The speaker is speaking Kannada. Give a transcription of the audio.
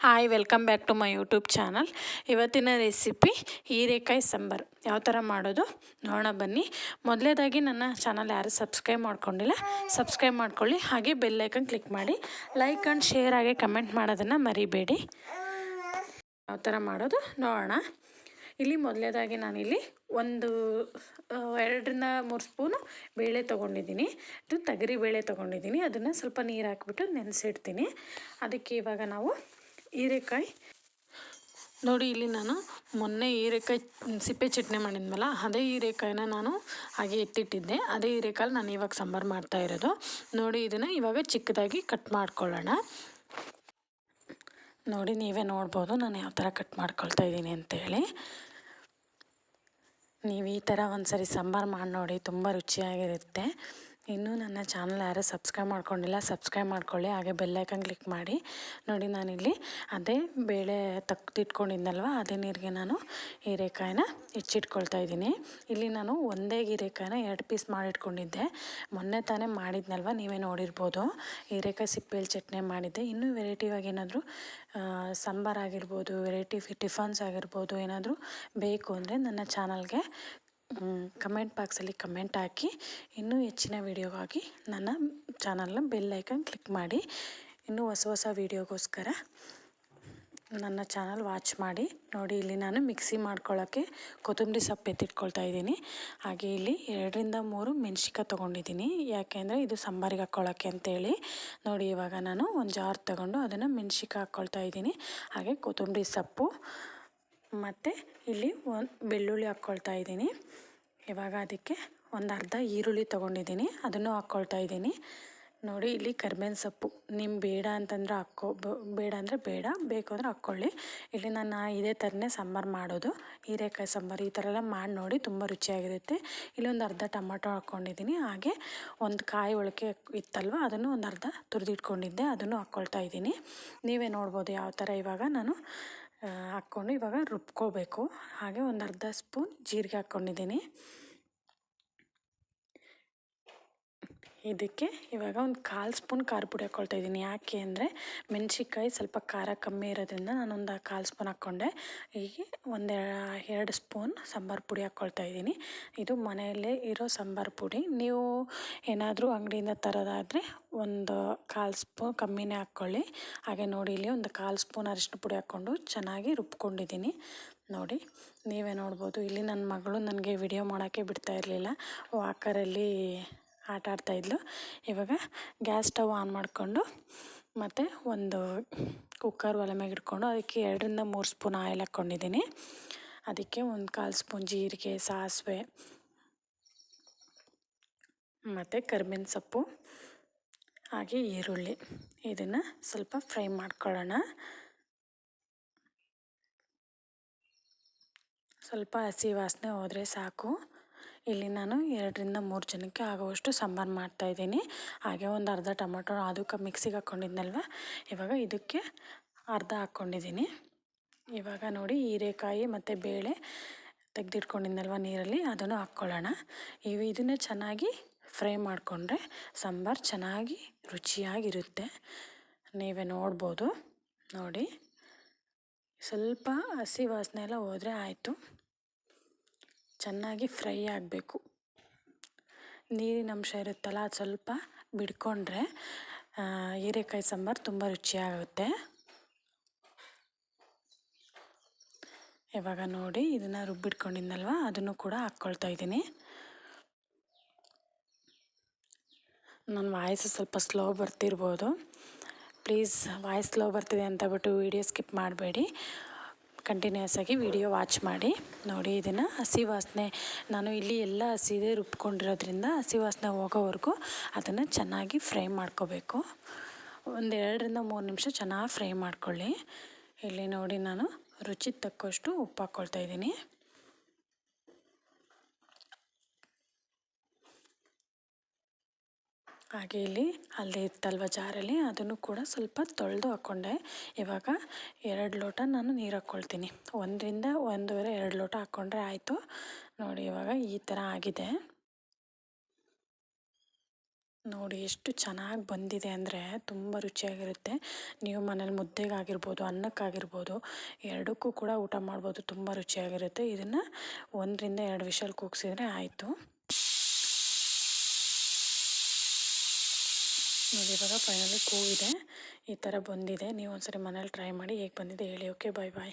Hi welcome back to my YouTube channel ಇವತ್ತಿನ ರೆಸಿಪಿ ಹೀರೆಕಾಯಿ ಸಾಂಬಾರು. ಯಾವ ಥರ ಮಾಡೋದು? ನೋಡೋಣ ಬನ್ನಿ. ಮೊದಲೇದಾಗಿ ನನ್ನ ಚಾನಲ್ ಯಾರು ಸಬ್ಸ್ಕ್ರೈಬ್ ಮಾಡ್ಕೊಂಡಿಲ್ಲ ಸಬ್ಸ್ಕ್ರೈಬ್ ಮಾಡ್ಕೊಳ್ಳಿ. ಹಾಗೆ ಬೆಲ್ಲೈಕನ್ ಕ್ಲಿಕ್ ಮಾಡಿ. ಲೈಕ್ ಆ್ಯಂಡ್ ಶೇರ್ ಹಾಗೆ ಕಮೆಂಟ್ ಮಾಡೋದನ್ನು ಮರಿಬೇಡಿ. ಯಾವ ಥರ ಮಾಡೋದು? ನೋಡೋಣ. ಇಲ್ಲಿ ಮೊದಲೇದಾಗಿ ನಾನಿಲ್ಲಿ ಒಂದು ಎರಡರಿಂದ ಮೂರು ಸ್ಪೂನು ಬೇಳೆ ತೊಗೊಂಡಿದ್ದೀನಿ. ಇದು ತಗರಿ ಬೇಳೆ ತೊಗೊಂಡಿದ್ದೀನಿ. ಅದನ್ನು ಸ್ವಲ್ಪ ನೀರು ಹಾಕ್ಬಿಟ್ಟು ನೆನೆಸಿಡ್ತೀನಿ. ಅದಕ್ಕೆ ಇವಾಗ ನಾವು ಹೀರೆಕಾಯಿ? ನೋಡಿ, ಇಲ್ಲಿ ನಾನು ಮೊನ್ನೆ ಹೀರೆಕಾಯಿ ಸಿಪ್ಪೆ ಚಟ್ನಿ ಮಾಡಿದ್ನಲ್ಲ, ಅದೇ ಹೀರೆಕಾಯಿನ ನಾನು ಹಾಗೆ ಎತ್ತಿಟ್ಟಿದ್ದೆ. ಅದೇ ಹೀರೆಕಾಯಿ ನಾನು ಇವಾಗ ಸಾಂಬಾರು ಮಾಡ್ತಾ ಇರೋದು. ನೋಡಿ, ಇದನ್ನು ಇವಾಗ ಚಿಕ್ಕದಾಗಿ ಕಟ್ ಮಾಡ್ಕೊಳ್ಳೋಣ. ನೋಡಿ, ನೀವೇ ನೋಡ್ಬೋದು ನಾನು ಯಾವ ಥರ ಕಟ್ ಮಾಡ್ಕೊಳ್ತಾ ಇದ್ದೀನಿ ಅಂತೇಳಿ. ನೀವು ಈ ಥರ ಒಂದು ಸರಿ ಸಾಂಬಾರು ಮಾಡಿ ನೋಡಿ, ತುಂಬ ರುಚಿಯಾಗಿರುತ್ತೆ. ಇನ್ನೂ ನನ್ನ ಚಾನಲ್ ಯಾರು ಸಬ್ಸ್ಕ್ರೈಬ್ ಮಾಡ್ಕೊಂಡಿಲ್ಲ, ಸಬ್ಸ್ಕ್ರೈಬ್ ಮಾಡ್ಕೊಳ್ಳಿ, ಹಾಗೆ ಬೆಲ್ಲೈಕನ್ ಕ್ಲಿಕ್ ಮಾಡಿ. ನೋಡಿ ನಾನಿಲ್ಲಿ ಅದೇ ಬೇಳೆ ತಗ್ದಿಟ್ಕೊಂಡಿದ್ನಲ್ವ, ಅದೇ ನೀರಿಗೆ ನಾನು ಹೀರೆಕಾಯಿನ ಹೆಚ್ಚಿಟ್ಕೊಳ್ತಾ ಇದ್ದೀನಿ. ಇಲ್ಲಿ ನಾನು ಒಂದೇ ಹೀರೆಕಾಯಿನ ಎರಡು ಪೀಸ್ ಮಾಡಿಟ್ಕೊಂಡಿದ್ದೆ. ಮೊನ್ನೆ ತಾನೇ ಮಾಡಿದ್ನಲ್ವ, ನೀವೇ ನೋಡಿರ್ಬೋದು. ಹೀರೆಕಾಯಿ ಸಿಪ್ಪೆಯಲ್ಲಿ ಚಟ್ನಿ ಮಾಡಿದ್ದೆ. ಇನ್ನೂ ವೆರೈಟಿಯಾಗಿ ಏನಾದರೂ ಸಾಂಬಾರು ಆಗಿರ್ಬೋದು ವೆರೈಟಿ ಟಿಫನ್ಸ್ ಆಗಿರ್ಬೋದು ಏನಾದರೂ ಬೇಕು ಅಂದರೆ ನನ್ನ ಚಾನಲ್ಗೆ ಕಮೆಂಟ್ ಬಾಕ್ಸಲ್ಲಿ ಕಮೆಂಟ್ ಹಾಕಿ. ಇನ್ನೂ ಹೆಚ್ಚಿನ ವೀಡಿಯೋಗಾಗಿ ನನ್ನ ಚಾನಲ್ನ ಬೆಲ್ ಐಕನ್ ಕ್ಲಿಕ್ ಮಾಡಿ. ಇನ್ನೂ ಹೊಸ ಹೊಸ ವೀಡಿಯೋಗೋಸ್ಕರ ನನ್ನ ಚಾನಲ್ ವಾಚ್ ಮಾಡಿ. ನೋಡಿ, ಇಲ್ಲಿ ನಾನು ಮಿಕ್ಸಿ ಮಾಡ್ಕೊಳ್ಳೋಕ್ಕೆ ಕೊತ್ತಂಬರಿ ಸೊಪ್ಪು ಎತ್ತಿಟ್ಕೊಳ್ತಾ ಇದ್ದೀನಿ. ಹಾಗೆ ಇಲ್ಲಿ ಎರಡರಿಂದ ಮೂರು ಮೆಣಸಿಕಾಯಿ ತೊಗೊಂಡಿದ್ದೀನಿ. ಯಾಕೆಂದರೆ ಇದು ಸಾಂಬಾರಿಗೆ ಹಾಕ್ಕೊಳ್ಳೋಕ್ಕೆ ಅಂತೇಳಿ. ನೋಡಿ, ಇವಾಗ ನಾನು ಒಂದು ಜಾರ್ ತೊಗೊಂಡು ಅದನ್ನು ಮೆಣಸಿಕಾಯಿ ಹಾಕ್ಕೊಳ್ತಾ ಇದ್ದೀನಿ. ಹಾಗೆ ಕೊತ್ತಂಬರಿ ಸೊಪ್ಪು ಮತ್ತು ಇಲ್ಲಿ ಒಂದು ಬೆಳ್ಳುಳ್ಳಿ ಹಾಕ್ಕೊಳ್ತಾ ಇದ್ದೀನಿ. ಇವಾಗ ಅದಕ್ಕೆ ಒಂದು ಅರ್ಧ ಈರುಳ್ಳಿ ತೊಗೊಂಡಿದ್ದೀನಿ. ಅದನ್ನು ಹಾಕ್ಕೊಳ್ತಾ ಇದ್ದೀನಿ. ನೋಡಿ, ಇಲ್ಲಿ ಕರ್ಬೇವಿನ ಸೊಪ್ಪು. ನಿಮ್ಮ ಬೇಡ ಅಂತಂದ್ರೆ ಹಾಕ್ಕೋ ಬೇಡ ಅಂದರೆ ಬೇಡ. ಬೇಕು ಅಂದರೆ ಹಾಕ್ಕೊಳ್ಳಿ. ಇಲ್ಲಿ ನಾನು ಇದೇ ಥರನೇ ಸಾಂಬಾರು ಮಾಡೋದು. ಹೀರೆಕಾಯಿ ಸಾಂಬಾರು ಈ ಥರ ಎಲ್ಲ ಮಾಡಿ ನೋಡಿ ತುಂಬ ರುಚಿಯಾಗಿರುತ್ತೆ. ಇಲ್ಲೊಂದು ಅರ್ಧ ಟೊಮಟೊ ಹಾಕ್ಕೊಂಡಿದ್ದೀನಿ. ಹಾಗೆ ಒಂದು ಕಾಯಿ ಒಳಕೆ ಇತ್ತಲ್ವ, ಅದನ್ನು ಒಂದು ಅರ್ಧ ತುರಿದಿಟ್ಕೊಂಡಿದ್ದೆ. ಅದನ್ನು ಹಾಕ್ಕೊಳ್ತಾ ಇದ್ದೀನಿ. ನೀವೇ ನೋಡ್ಬೋದು ಯಾವ ಥರ ಇವಾಗ ನಾನು ಹಾಕ್ಕೊಂಡು ಇವಾಗ ರುಬ್ಕೋಬೇಕು. ಹಾಗೆ ಒಂದು ಅರ್ಧ ಸ್ಪೂನ್ ಜೀರಿಗೆ ಹಾಕ್ಕೊಂಡಿದ್ದೀನಿ. ಇದಕ್ಕೆ ಇವಾಗ ಒಂದು ಕಾಲು ಸ್ಪೂನ್ ಖಾರ ಪುಡಿ ಹಾಕ್ಕೊಳ್ತಾ ಇದ್ದೀನಿ. ಯಾಕೆ ಅಂದರೆ ಮೆಣಸಿನ್ಕಾಯಿ ಸ್ವಲ್ಪ ಖಾರ ಕಮ್ಮಿ ಇರೋದ್ರಿಂದ ನಾನೊಂದು ಕಾಲು ಸ್ಪೂನ್ ಹಾಕ್ಕೊಂಡೆ. ಹೀಗೆ ಒಂದು ಎರಡು ಸ್ಪೂನ್ ಸಾಂಬಾರು ಪುಡಿ ಹಾಕ್ಕೊಳ್ತಾ ಇದ್ದೀನಿ. ಇದು ಮನೆಯಲ್ಲೇ ಇರೋ ಸಾಂಬಾರು ಪುಡಿ. ನೀವು ಏನಾದರೂ ಅಂಗಡಿಯಿಂದ ತರೋದಾದರೆ ಒಂದು ಕಾಲು ಸ್ಪೂನ್ ಕಮ್ಮಿನೇ ಹಾಕ್ಕೊಳ್ಳಿ. ಹಾಗೆ ನೋಡಿ, ಇಲ್ಲಿ ಒಂದು ಕಾಲು ಸ್ಪೂನ್ ಅರಿಶಿನ ಪುಡಿ ಹಾಕ್ಕೊಂಡು ಚೆನ್ನಾಗಿ ರುಬ್ಕೊಂಡಿದ್ದೀನಿ. ನೋಡಿ, ನೀವೇ ನೋಡ್ಬೋದು. ಇಲ್ಲಿ ನನ್ನ ಮಗಳು ನನಗೆ ವಿಡಿಯೋ ಮಾಡೋಕ್ಕೆ ಬಿಡ್ತಾ ಇರಲಿಲ್ಲ. ವಾಕರಲ್ಲಿ ಆಟ ಆಡ್ತಾಯಿದ್ಲು ಇವಾಗ ಗ್ಯಾಸ್ ಸ್ಟವ್ ಆನ್ ಮಾಡಿಕೊಂಡು ಮತ್ತು ಒಂದು ಕುಕ್ಕರ್ ಒಲೆ ಮ್ಯಾಗೆ ಇಟ್ಕೊಂಡು ಅದಕ್ಕೆ ಎರಡರಿಂದ ಮೂರು ಸ್ಪೂನ್ ಆಯಿಲ್ ಹಾಕ್ಕೊಂಡಿದ್ದೀನಿ. ಅದಕ್ಕೆ ಒಂದು ಕಾಲು ಸ್ಪೂನ್ ಜೀರಿಗೆ, ಸಾಸಿವೆ, ಮತ್ತು ಕರ್ಬೇವಿನ ಸೊಪ್ಪು, ಹಾಗೆ ಈರುಳ್ಳಿ. ಇದನ್ನು ಸ್ವಲ್ಪ ಫ್ರೈ ಮಾಡ್ಕೊಳ್ಳೋಣ. ಸ್ವಲ್ಪ ಹಸಿ ವಾಸನೆ ಹೋದರೆ ಸಾಕು. ಇಲ್ಲಿ ನಾನು ಎರಡರಿಂದ ಮೂರು ಜನಕ್ಕೆ ಆಗುವಷ್ಟು ಸಾಂಬಾರು ಮಾಡ್ತಾಯಿದ್ದೀನಿ ಹಾಗೆ ಒಂದು ಅರ್ಧ ಟೊಮೊಟೊ ಅದಕ್ಕೆ ಮಿಕ್ಸಿಗೆ ಹಾಕ್ಕೊಂಡಿದ್ನಲ್ವ? ಇವಾಗ ಇದಕ್ಕೆ ಅರ್ಧ ಹಾಕ್ಕೊಂಡಿದ್ದೀನಿ. ಇವಾಗ ನೋಡಿ ಹೀರೆಕಾಯಿ ಮತ್ತು ಬೇಳೆ ತೆಗೆದಿಟ್ಕೊಂಡಿದ್ನಲ್ವ ನೀರಲ್ಲಿ? ಅದನ್ನು ಹಾಕ್ಕೊಳ್ಳೋಣ. ಇವು, ಇದನ್ನೇ ಚೆನ್ನಾಗಿ ಫ್ರೈ ಮಾಡಿಕೊಂಡ್ರೆ ಸಾಂಬಾರು ಚೆನ್ನಾಗಿ ರುಚಿಯಾಗಿರುತ್ತೆ. ನೀವೇ ನೋಡ್ಬೋದು. ನೋಡಿ. ಸ್ವಲ್ಪ ಹಸಿ ವಾಸನೆ ಎಲ್ಲ ಹೋದರೆ ಆಯಿತು. ಚೆನ್ನಾಗಿ ಫ್ರೈ ಆಗಬೇಕು. ನೀರಿನ ಅಂಶ ಇರುತ್ತಲ್ಲ ಅದು ಸ್ವಲ್ಪ ಬಿಡ್ಕೊಂಡ್ರೆ ಹೀರೆಕಾಯಿ ಸಾಂಬಾರು ತುಂಬ ರುಚಿಯಾಗುತ್ತೆ. ಇವಾಗ ನೋಡಿ, ಇದನ್ನು ರುಬ್ಬಿಟ್ಕೊಂಡಿದ್ನಲ್ವ? ಅದನ್ನು ಕೂಡ ಹಾಕ್ಕೊಳ್ತಾ ಇದ್ದೀನಿ. ನನ್ನ ವಾಯ್ಸ್ ಸ್ವಲ್ಪ ಸ್ಲೋ ಬರ್ತಿರ್ಬೋದು. ಪ್ಲೀಸ್ ವಾಯ್ಸ್ ಸ್ಲೋ ಬರ್ತಿದೆ ಅಂತ ಬಿಟ್ಟು ವೀಡಿಯೋ ಸ್ಕಿಪ್ ಮಾಡಬೇಡಿ. ಕಂಟಿನ್ಯೂಸ್ ಆಗಿ ವಿಡಿಯೋ ವಾಚ್ ಮಾಡಿ. ನೋಡಿ, ಇದನ್ನು ಹಸಿ ವಾಸನೆ, ನಾನು ಇಲ್ಲಿ ಎಲ್ಲ ಹಸಿದೆ ರುಬ್ಕೊಂಡಿರೋದ್ರಿಂದ ಹಸಿ ವಾಸನೆ ಹೋಗೋವರೆಗೂ ಅದನ್ನು ಚೆನ್ನಾಗಿ ಫ್ರೈ ಮಾಡ್ಕೋಬೇಕು. ಒಂದು ಎರಡರಿಂದ ಮೂರು ನಿಮಿಷ ಚೆನ್ನಾಗಿ ಫ್ರೈ ಮಾಡ್ಕೊಳ್ಳಿ. ಇಲ್ಲಿ ನೋಡಿ, ನಾನು ರುಚಿಗೆ ತಕ್ಕಷ್ಟು ಉಪ್ಪು ಹಾಕ್ಕೊಳ್ತಾ ಇದ್ದೀನಿ. ಹಾಗೆ ಇಲ್ಲಿ ಅಲ್ಲಿ ಇತ್ತಲ್ವ ಜಾರಲ್ಲಿ, ಅದನ್ನು ಕೂಡ ಸ್ವಲ್ಪ ತೊಳೆದು ಹಾಕ್ಕೊಂಡೆ ಇವಾಗ ಎರಡು ಲೋಟ ನಾನು ನೀರು ಹಾಕ್ಕೊಳ್ತೀನಿ. ಒಂದರಿಂದ ಒಂದೂವರೆ, ಎರಡು ಲೋಟ ಹಾಕ್ಕೊಂಡ್ರೆ ಆಯಿತು. ನೋಡಿ ಇವಾಗ ಈ ಥರ ಆಗಿದೆ. ನೋಡಿ ಎಷ್ಟು ಚೆನ್ನಾಗಿ ಬಂದಿದೆ ಅಂದರೆ ತುಂಬ ರುಚಿಯಾಗಿರುತ್ತೆ. ನೀವು ಮನೇಲಿ ಮುದ್ದೆಗಾಗಿರ್ಬೋದು, ಅನ್ನಕ್ಕಾಗಿರ್ಬೋದು, ಎರಡಕ್ಕೂ ಕೂಡ ಊಟ ಮಾಡ್ಬೋದು, ತುಂಬ ರುಚಿಯಾಗಿರುತ್ತೆ. ಇದನ್ನು ಒಂದರಿಂದ ಎರಡು ವಿಷಲ್ ಕೂಗಿಸಿದ್ರೆ ಆಯಿತು. ನೋಡಿ, ಇವಾಗ ಫೈನಲಿ ಇದೆ ಈ ಥರ ಬಂದಿದೆ. ನೀವು ಒಂದ್ಸರಿ ಮನೇಲಿ ಟ್ರೈ ಮಾಡಿ ಹೇಗೆ ಬಂದಿದೆ ಹೇಳಿ. ಓಕೆ ಬಾಯ್ ಬಾಯ್